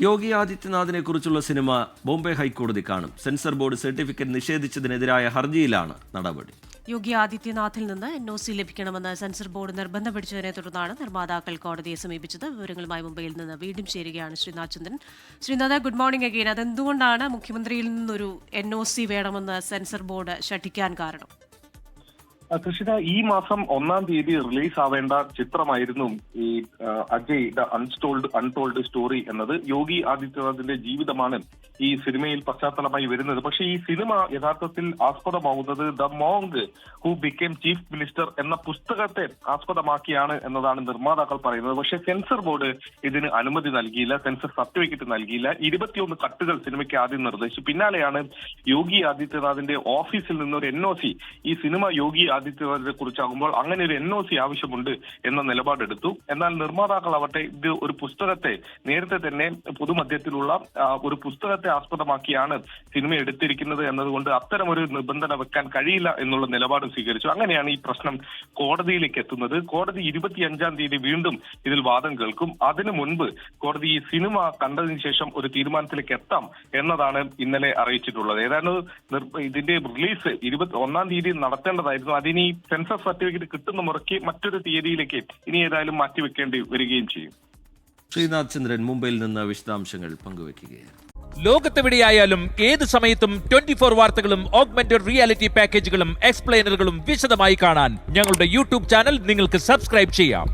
യോഗി ആദിത്യനാഥിനെ കുറിച്ചുള്ള സിനിമ ബോംബെ ഹൈക്കോടതി കാണും. സെൻസർ ബോർഡ് സർട്ടിഫിക്കറ്റ് നിഷേധിച്ചതിനെതിരായ ഹർജിയിലാണ് നടപടി. യോഗി ആദിത്യനാഥിൽ നിന്ന് എൻ ഒ സി ലഭിക്കണമെന്ന് സെൻസർ ബോർഡ് നിർബന്ധം പിടിച്ചതിനെ തുടർന്നാണ് നിർമ്മാതാക്കൾ കോടതിയെ സമീപിച്ചത്. വിവരങ്ങളുമായി മുംബൈയിൽ നിന്ന് വീണ്ടും ചേരുകയാണ് Sreenath Chandran. Sreenath good morning again. അതെന്തുകൊണ്ടാണ് മുഖ്യമന്ത്രിയിൽ നിന്നൊരു എൻ ഒ സി വേണമെന്ന് സെൻസർ ബോർഡ് ശഠിക്കാൻ കാരണം? കൃഷിത ഈ മാസം ഒന്നാം തീയതി റിലീസ് ആവേണ്ട ചിത്രമായിരുന്നു ഈ Ajay the unstold untold story എന്നത്. യോഗി ആദിത്യനാഥിന്റെ ജീവിതമാണ് ഈ സിനിമയിൽ പശ്ചാത്തലമായി വരുന്നത്. പക്ഷെ ഈ സിനിമ യഥാർത്ഥത്തിൽ ആസ്പദമാവുന്നത് the monk who became chief minister എന്ന പുസ്തകത്തെ ആസ്പദമാക്കിയാണ് എന്നതാണ് നിർമ്മാതാക്കൾ പറയുന്നത്. പക്ഷെ സെൻസർ ബോർഡ് ഇതിന് അനുമതി നൽകിയില്ല സെൻസർ സർട്ടിഫിക്കറ്റ് നൽകിയില്ല. ഇരുപത്തിയൊന്ന് കട്ടുകൾ സിനിമയ്ക്ക് ആദ്യം നിർദ്ദേശിച്ചു. പിന്നാലെയാണ് യോഗി ആദിത്യനാഥിന്റെ ഓഫീസിൽ നിന്ന് ഒരു എൻ ഈ സിനിമ യോഗി ആദിത്യനാഥിനെ കുറിച്ചാകുമ്പോൾ അങ്ങനെ ഒരു എൻ ഒ സി ആവശ്യമുണ്ട് എന്ന നിലപാടെടുത്തു. എന്നാൽ നിർമ്മാതാക്കൾ ആവട്ടെ ഇത് ഒരു പുസ്തകത്തെ നേരത്തെ തന്നെ പൊതുമധ്യത്തിലുള്ള ഒരു പുസ്തകത്തെ ആസ്പദമാക്കിയാണ് സിനിമ എടുത്തിരിക്കുന്നത് എന്നതുകൊണ്ട് ഒരു നിബന്ധന വെക്കാൻ കഴിയില്ല എന്നുള്ള നിലപാട് സ്വീകരിച്ചു. അങ്ങനെയാണ് ഈ പ്രശ്നം കോടതിയിലേക്ക് എത്തുന്നത്. കോടതി ഇരുപത്തിയഞ്ചാം തീയതി വീണ്ടും ഇതിൽ വാദം കേൾക്കും. അതിനു മുൻപ് കോടതി ഈ സിനിമ കണ്ടതിന് ശേഷം ഒരു തീരുമാനത്തിലേക്ക് എത്താം എന്നതാണ് ഇന്നലെ അറിയിച്ചിട്ടുള്ളത്. ഏതാണ്ട് ഇതിന്റെ റിലീസ് ഇരുപത്തി ഒന്നാം തീയതി നടത്തേണ്ടതായിരുന്നു. അതിനി സെൻസസ് സർട്ടിഫിക്കറ്റ് കിട്ടുന്ന മുറയ്ക്ക് മറ്റൊരു തീയതിയിലേക്ക് ഇനി ഏതായാലും മാറ്റിവെക്കേണ്ടി വരികയും ചെയ്യും. ശ്രീനാഥ് ചന്ദ്രൻ മുംബൈയിൽ നിന്ന് വിശദാംശങ്ങൾ പങ്കുവയ്ക്കുകയാണ്. ലോകത്തെവിടെയായാലും ഏത് സമയത്തും ട്വന്റി ഫോർ വാർത്തകളും ഓഗ്മെന്റഡ് റിയാലിറ്റി പാക്കേജുകളും എക്സ്പ്ലെയിനറുകളും വിശദമായി കാണാൻ ഞങ്ങളുടെ യൂട്യൂബ് ചാനൽ നിങ്ങൾക്ക് സബ്സ്ക്രൈബ് ചെയ്യാം.